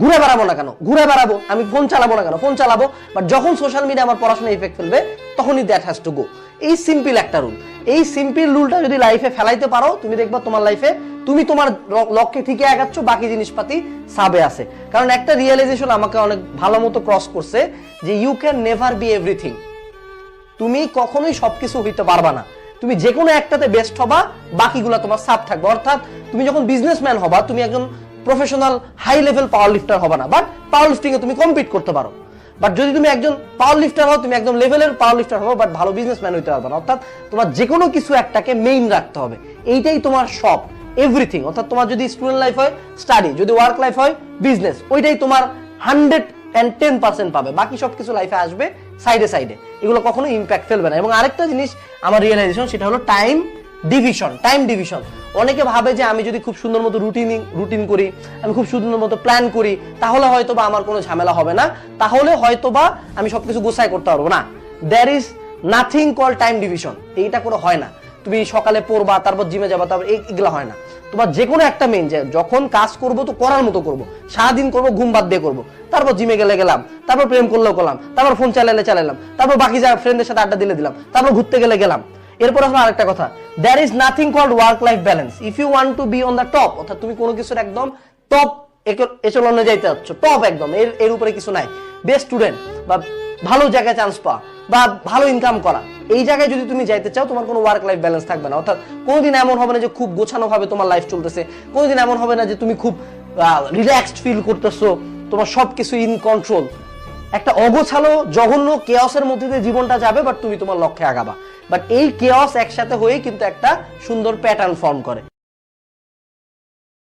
ঘুরে বেড়াবো না কেন? ঘুরে বেড়াবো। আমি ফোন চালাবো না কেন? ফোন চালাবো। বাট যখন সোশ্যাল মিডিয়া আমার পড়াশোনা ইফেক্ট ফেলবে, তখনই দ্যাট হ্যাজ টু গো এই সিম্পল একটা রুল এই সিম্পল রুলটা যদি লাইফে ফেলাইতে পারো, তুমি দেখবা তোমার লাইফে তুমি তোমার লক্ষ্যে ঠিকই আগাচ্ছ, বাকি জিনিসপাতি সাবে আছে। কারণ একটা রিয়েলাইজেশন আমাকে অনেক ভালো মতো ক্রস করছে যে you can never be everything তুমি কখনোই সবকিছু হইতে পারবা না। তুমি যে কোনো একটাতে বেস্ট হবা, বাকিগুলো তোমার সাপ থাকবে। অর্থাৎ তুমি যখন বিজনেসম্যান হবা, তুমি একজন প্রফেশনাল হাই লেভেল পাওয়ার লিফটার হবে না। বাট পাওয়ার লিফটিং এ তুমি কম্পিট করতে পারো। বাট যদি তুমি একজন পাওয়ার লিফটার হও, তুমি একদম লেভেলের পাওয়ার লিফটার হব বাট ভালো বিজনেসম্যান হইতে পারবে না। অর্থাৎ তোমার যে কোনো কিছু একটাকে মেইন রাখতে হবে। এইটাই তোমার সব এভরিথিং অর্থাৎ তোমার যদি স্টুডেন্ট লাইফ হয় স্টাডি যদি ওয়ার্ক লাইফ হয় বিজনেস ওইটাই তোমার হান্ড্রেড অ্যান্ড টেন পার্সেন্ট পাবে। বাকি সব কিছু লাইফে আসবে সাইডে সাইডে এগুলো কখনো ইম্প্যাক্ট ফেলবে না। এবং আরেকটা জিনিস আমার রিয়েলাইজেশন সেটা হলো টাইম ডিভিশন টাইম ডিভিশন অনেকে ভাবে যে আমি যদি খুব সুন্দর মতো রুটিন রুটিন করি, আমি খুব সুন্দর মতো প্ল্যান করি, তাহলে হয়তো বা আমার কোনো ঝামেলা হবে না। তাহলে হয়তো বা আমি সবকিছু গোছায় করতে পারব না। There is nothing call time division এইটা কোনো হয় না। তুমি সকালে পড়বা, তারপর জিমে যাবা, তারপর এগুলো হয় না। তোমার যে কোনো একটা মেন যে যখন কাজ করব তো করার মতো করব। সারাদিন করব, ঘুম বাদ দিয়ে করব। তারপর জিমে গেলে গেলাম, তারপর প্রেম করলেও করলাম, তারপর ফোন চালালে চালালাম, তারপর বাকি যা ফ্রেন্ডের সাথে আড্ডা দিলে দিলাম, তারপর ঘুরতে গেলে গেলাম। এরপর আসলে আরেকটা কথা। There is nothing called work life balance if you want to be on the top অর্থাৎ তুমি কোনো কিছুর একদম টপ এচলনে যাইতে যাচ্ছ টপ একদম, এর এর উপরে কিছু নাই। বেস্ট স্টুডেন্ট বা ভালো জায়গায় চান্স পাওয়া, বা ভালো ইনকাম করা, এই জায়গায় যদি তুমি যাইতে চাও, তোমার কোনো ওয়ার্ক লাইফ ব্যালেন্স থাকবে না। অর্থাৎ কোনোদিন এমন হবে না যে খুব গোছানো ভাবে তোমার লাইফ চলতেছে, কোনোদিন এমন হবে না যে তুমি খুব রিল্যাক্সড ফিল করতেছো, তোমার সবকিছু ইন কন্ট্রোল একটা অগোছালো, জঘন্য কেয়সের মধ্যে দিয়ে জীবনটা যাবে বাট তুমি তোমার লক্ষ্যে আগাবা। বাট এই কেয়স একসাথে হয়ে কিন্তু একটা সুন্দর প্যাটার্ন ফর্ম করে।